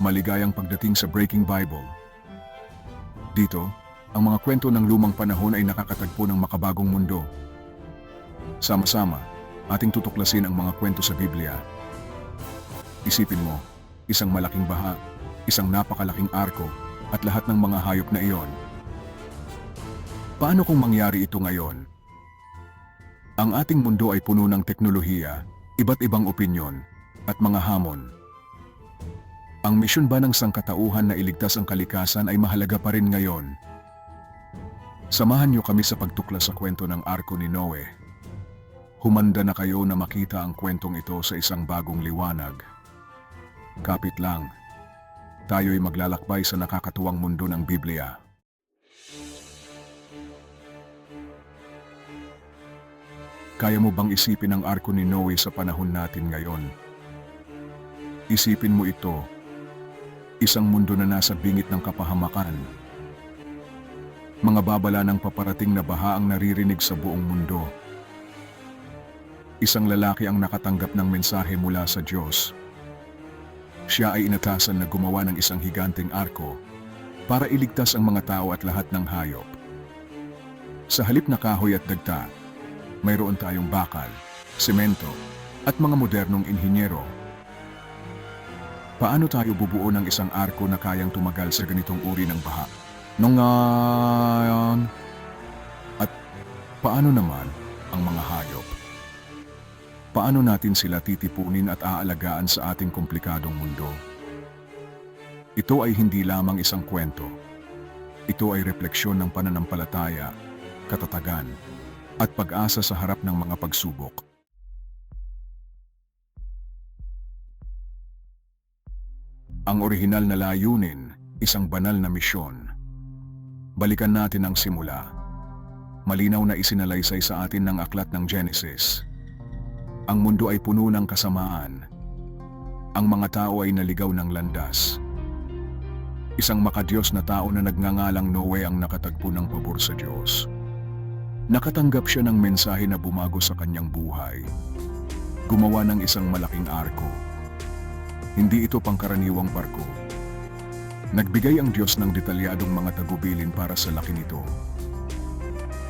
Maligayang pagdating sa Breaking Bible. Dito, ang mga kwento ng lumang panahon ay nakakatagpo ng makabagong mundo. Sama-sama, ating tutuklasin ang mga kwento sa Biblia. Isipin mo, isang malaking baha, isang napakalaking arko, at lahat ng mga hayop na iyon. Paano kung mangyari ito ngayon? Ang ating mundo ay puno ng teknolohiya, iba't ibang opinyon, at mga hamon. Ang misyon ba ng sangkatauhan na iligtas ang kalikasan ay mahalaga pa rin ngayon? Samahan niyo kami sa pagtuklas sa kwento ng arko ni Noe. Humanda na kayo na makita ang kwentong ito sa isang bagong liwanag. Kapit lang, tayo'y maglalakbay sa nakakatuwang mundo ng Biblia. Kaya mo bang isipin ang arko ni Noe sa panahon natin ngayon? Isipin mo ito, isang mundo na nasa bingit ng kapahamakan. Mga babala ng paparating na baha ang naririnig sa buong mundo. Isang lalaki ang nakatanggap ng mensahe mula sa Diyos. Siya ay inatasan na gumawa ng isang higanting arko para iligtas ang mga tao at lahat ng hayop. Sa halip na kahoy at dagta, mayroon tayong bakal, semento, at mga modernong inhinyero. Paano tayo bubuo ng isang arko na kayang tumagal sa ganitong uri ng baha? Nung. At paano naman ang mga hayop? Paano natin sila titipunin at aalagaan sa ating komplikadong mundo? Ito ay hindi lamang isang kwento. Ito ay refleksyon ng pananampalataya, katatagan, at pag-asa sa harap ng mga pagsubok. Ang orihinal na layunin, isang banal na misyon. Balikan natin ang simula. Malinaw na isinalaysay sa atin ng aklat ng Genesis. Ang mundo ay puno ng kasamaan. Ang mga tao ay naligaw ng landas. Isang makadiyos na tao na nagngangalang Noe ang nakatagpo ng pabor sa Diyos. Nakatanggap siya ng mensahe na bumago sa kanyang buhay. Gumawa ng isang malaking arko. Hindi ito pangkaraniwang barko. Nagbigay ang Diyos ng detalyadong mga tagubilin para sa laki nito.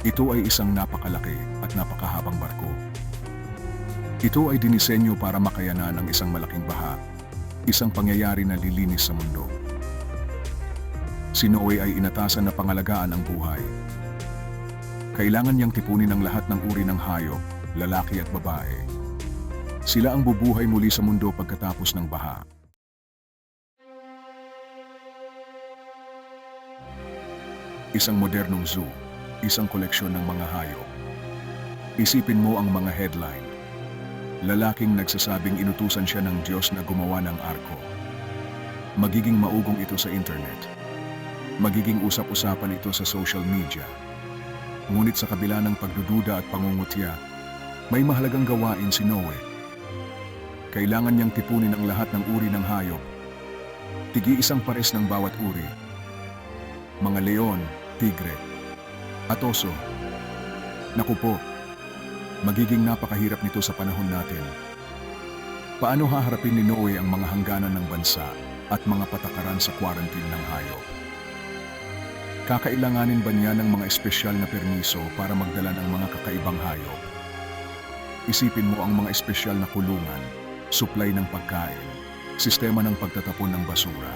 Ito ay isang napakalaki at napakahabang barko. Ito ay dinisenyo para makayanan ang isang malaking baha, isang pangyayari na lilinis sa mundo. Si Noe ay inatasan na pangalagaan ang buhay. Kailangan niyang tipunin ang lahat ng uri ng hayop, lalaki at babae. Sila ang bubuhay muli sa mundo pagkatapos ng baha. Isang modernong zoo, isang koleksyon ng mga hayop. Isipin mo ang mga headline. Lalaking nagsasabing inutusan siya ng Diyos na gumawa ng arko. Magiging maugong ito sa internet. Magiging usap-usapan ito sa social media. Ngunit sa kabila ng pagdududa at pangungutya, may mahalagang gawain si Noe. Kailangan niyang tipunin ang lahat ng uri ng hayop. Tigi isang pares ng bawat uri. Mga leon, tigre, at oso. Naku po, magiging napakahirap nito sa panahon natin. Paano haharapin ni Noe ang mga hangganan ng bansa at mga patakaran sa quarantine ng hayop? Kakailanganin ba niya ng mga espesyal na permiso para magdala ng mga kakaibang hayop? Isipin mo ang mga espesyal na kulungan, supply ng pagkain, sistema ng pagtatapon ng basura.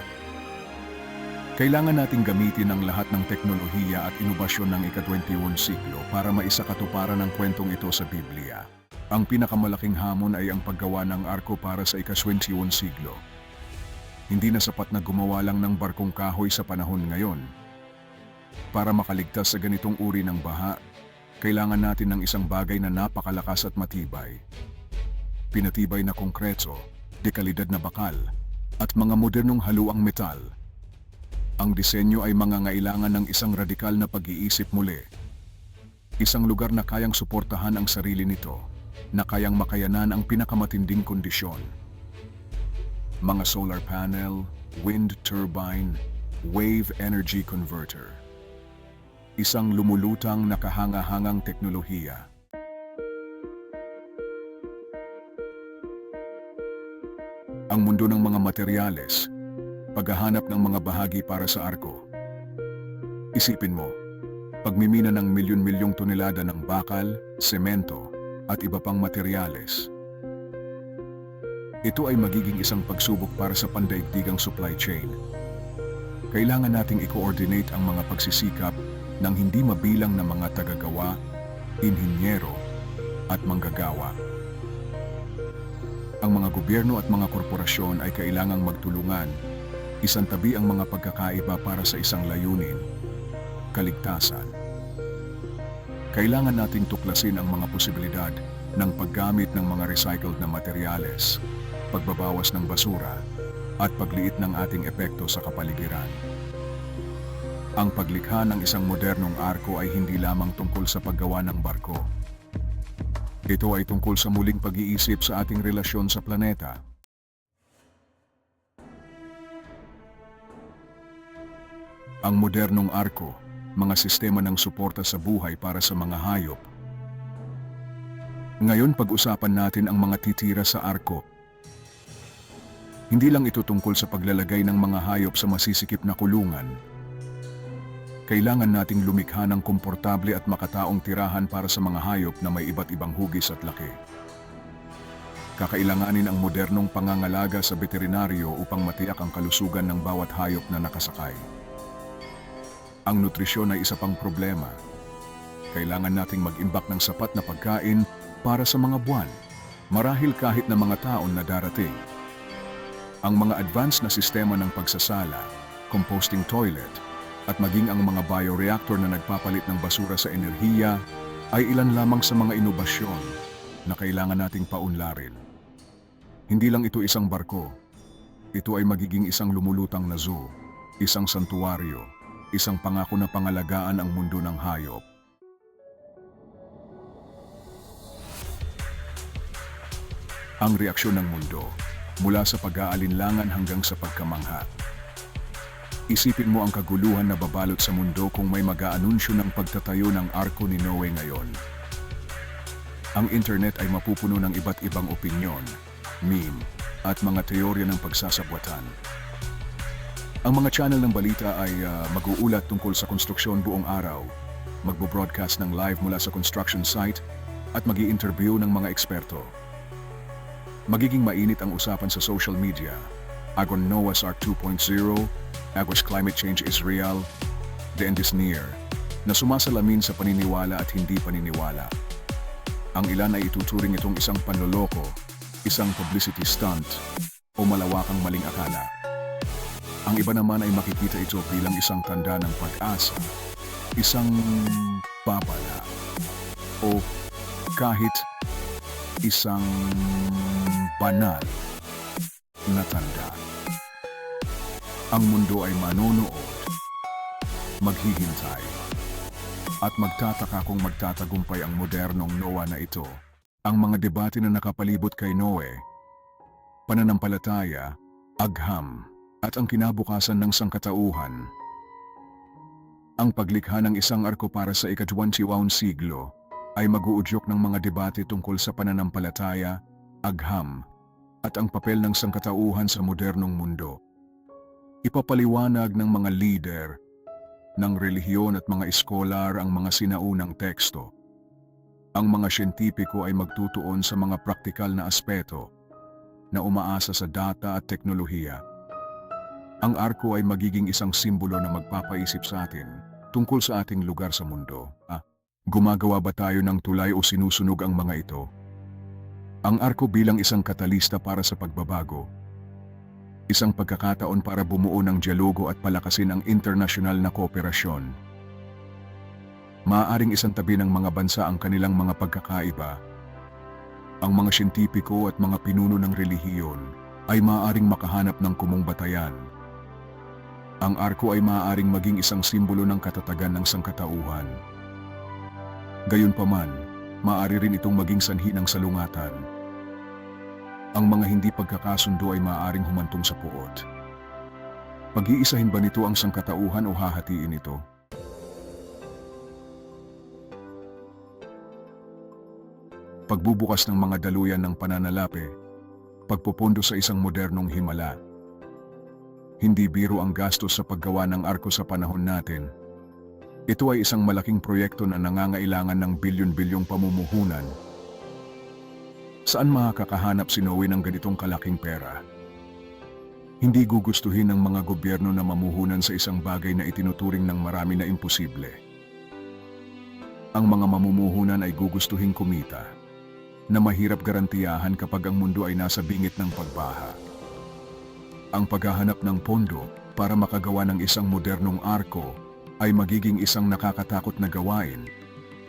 Kailangan nating gamitin ang lahat ng teknolohiya at inobasyon ng ika-21 siglo para maisakatuparan ang kwentong ito sa Biblia. Ang pinakamalaking hamon ay ang paggawa ng arko para sa ika-21 siglo. Hindi na sapat na gumawa lang ng barkong kahoy sa panahon ngayon. Para makaligtas sa ganitong uri ng baha, kailangan natin ng isang bagay na napakalakas at matibay. Pinatibay na konkreto, dekalidad na bakal, at mga modernong haluang metal. Ang disenyo ay mangangailangan ng isang radikal na pag-iisip muli. Isang lugar na kayang suportahan ang sarili nito, na kayang makayanan ang pinakamatinding kondisyon. Mga solar panel, wind turbine, wave energy converter. Isang lumulutang nakahanga-hangang teknolohiya. Ang mundo ng mga materyales, paghahanap ng mga bahagi para sa arko. Isipin mo, pagmimina ng milyon-milyong tonelada ng bakal, semento, at iba pang materyales. Ito ay magiging isang pagsubok para sa pandaigdigang supply chain. Kailangan nating i-coordinate ang mga pagsisikap ng hindi mabilang na mga tagagawa, inhinyero, at manggagawa. Ang mga gobyerno at mga korporasyon ay kailangang magtulungan, isang tabi ang mga pagkakaiba para sa isang layunin, kaligtasan. Kailangan nating tuklasin ang mga posibilidad ng paggamit ng mga recycled na materyales, pagbabawas ng basura, at pagliit ng ating epekto sa kapaligiran. Ang paglikha ng isang modernong arko ay hindi lamang tungkol sa paggawa ng barko. Ito ay tungkol sa muling pag-iisip sa ating relasyon sa planeta. Ang modernong arko, mga sistema ng suporta sa buhay para sa mga hayop. Ngayon pag-usapan natin ang mga titira sa arko. Hindi lang ito tungkol sa paglalagay ng mga hayop sa masisikip na kulungan. Kailangan nating lumikha ng komportable at makataong tirahan para sa mga hayop na may iba't ibang hugis at laki. Kakailanganin ang modernong pangangalaga sa veterinaryo upang matiyak ang kalusugan ng bawat hayop na nakasakay. Ang nutrisyon ay isa pang problema. Kailangan nating mag-imbak ng sapat na pagkain para sa mga buwan, marahil kahit na mga taon na darating. Ang mga advanced na sistema ng pagsasala, composting toilet, at maging ang mga bioreactor na nagpapalit ng basura sa enerhiya ay ilan lamang sa mga inobasyon na kailangan nating paunlarin. Hindi lang ito isang barko. Ito ay magiging isang lumulutang na zoo, isang santuaryo, isang pangako na pangalagaan ang mundo ng hayop. Ang reaksyon ng mundo, mula sa pag-aalinlangan hanggang sa pagkamangha. Isipin mo ang kaguluhan na babalot sa mundo kung may mag-aanunsyo ng pagtatayo ng arko ni Noe ngayon. Ang internet ay mapupuno ng iba't ibang opinyon, meme, at mga teorya ng pagsasabwatan. Ang mga channel ng balita ay ah, mag-uulat tungkol sa konstruksyon buong araw, magbo-broadcast ng live mula sa construction site, at mag interview ng mga eksperto. Magiging mainit ang usapan sa social media. Agon Noah's Ark 2.0, Agos Climate Change is Real, The End is Near, na sumasalamin sa paniniwala at hindi paniniwala. Ang ilan ay ituturing itong isang panloloko, isang publicity stunt, o malawakang maling akala. Ang iba naman ay makikita ito bilang isang tanda ng pag-asa, isang babala, o kahit isang banal na tanda. Ang mundo ay manonood, maghihintay, at magtataka kung magtatagumpay ang modernong Noah na ito. Ang mga debate na nakapalibot kay Noe, pananampalataya, agham, at ang kinabukasan ng sangkatauhan. Ang paglikha ng isang arko para sa ika-21 siglo ay mag-uudyok ng mga debate tungkol sa pananampalataya, agham, at ang papel ng sangkatauhan sa modernong mundo. Ipapaliwanag ng mga leader ng relihiyon at mga eskolar ang mga sinaunang teksto. Ang mga siyentipiko ay magtutuon sa mga praktikal na aspeto na umaasa sa data at teknolohiya. Ang arko ay magiging isang simbolo na magpapaisip sa atin tungkol sa ating lugar sa mundo. Ah, gumagawa ba tayo ng tulay o sinusunog ang mga ito? Ang arko bilang isang katalista para sa pagbabago. Isang pagkakataon para bumuo ng dialogo at palakasin ang internasyonal na kooperasyon. Maaaring isang tabi ng mga bansa ang kanilang mga pagkakaiba. Ang mga siyentipiko at mga pinuno ng relihiyon ay maaaring makahanap ng kumong batayan. Ang arko ay maaaring maging isang simbolo ng katatagan ng sangkatauhan. Gayunpaman, maaari rin itong maging sanhi ng salungatan. Ang mga hindi pagkakasundo ay maaaring humantong sa puot. Pag-iisahin ba nito ang sangkatauhan o hahatiin ito? Pagbubukas ng mga daluyan ng pananalapi, pagpupondo sa isang modernong himala. Hindi biro ang gastos sa paggawa ng arko sa panahon natin. Ito ay isang malaking proyekto na nangangailangan ng bilyon-bilyong pamumuhunan. Saan makakahanap si Noe ng ganitong kalaking pera? Hindi gugustuhin ng mga gobyerno na mamuhunan sa isang bagay na itinuturing ng marami na imposible. Ang mga mamumuhunan ay gugustuhin kumita, na mahirap garantiyahan kapag ang mundo ay nasa bingit ng pagbaha. Ang paghahanap ng pondo para makagawa ng isang modernong arko ay magiging isang nakakatakot na gawain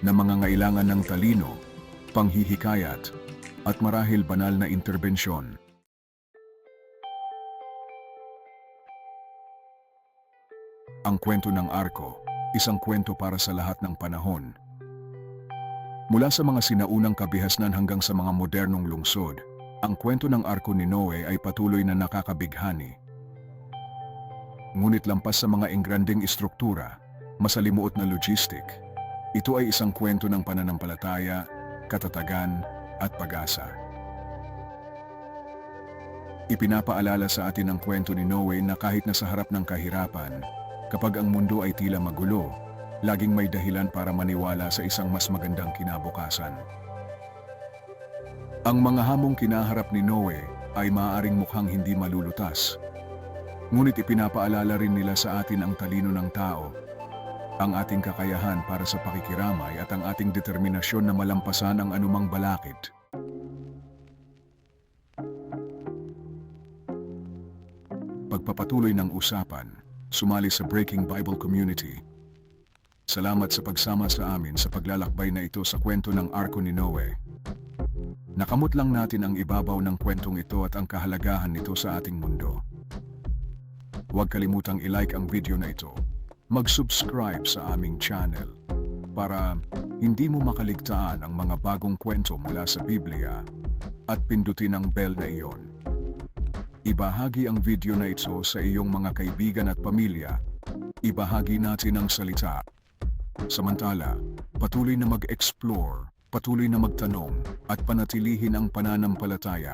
na mangangailangan ng talino, panghihikayat, at marahil banal na interbensyon. Ang kwento ng arko, isang kwento para sa lahat ng panahon. Mula sa mga sinaunang kabihasnan hanggang sa mga modernong lungsod, ang kwento ng arko ni Noe ay patuloy na nakakabighani. Ngunit lampas sa mga engranding istruktura, masalimuot na logistic, ito ay isang kwento ng pananampalataya, katatagan, at pag-asa. Ipinapaalala sa atin ang kwento ni Noe na kahit nasa harap ng kahirapan, kapag ang mundo ay tila magulo, laging may dahilan para maniwala sa isang mas magandang kinabukasan. Ang mga hamong kinaharap ni Noe ay maaaring mukhang hindi malulutas. Ngunit ipinapaalala rin nila sa atin ang talino ng tao, ang ating kakayahan para sa pakikiramay at ang ating determinasyon na malampasan ang anumang balakid. Pagpapatuloy ng usapan, sumali sa Breaking Bible Community. Salamat sa pagsama sa amin sa paglalakbay na ito sa kwento ng Arko ni Noe. Nakamot lang natin ang ibabaw ng kwentong ito at ang kahalagahan nito sa ating mundo. Huwag kalimutang i-like ang video na ito. Mag-subscribe sa aming channel para hindi mo makaligtaan ang mga bagong kwento mula sa Biblia at pindutin ang bell na iyon. Ibahagi ang video na ito sa iyong mga kaibigan at pamilya. Ibahagi natin ang salita. Samantala, patuloy na mag-explore, patuloy na magtanong, at panatilihin ang pananampalataya.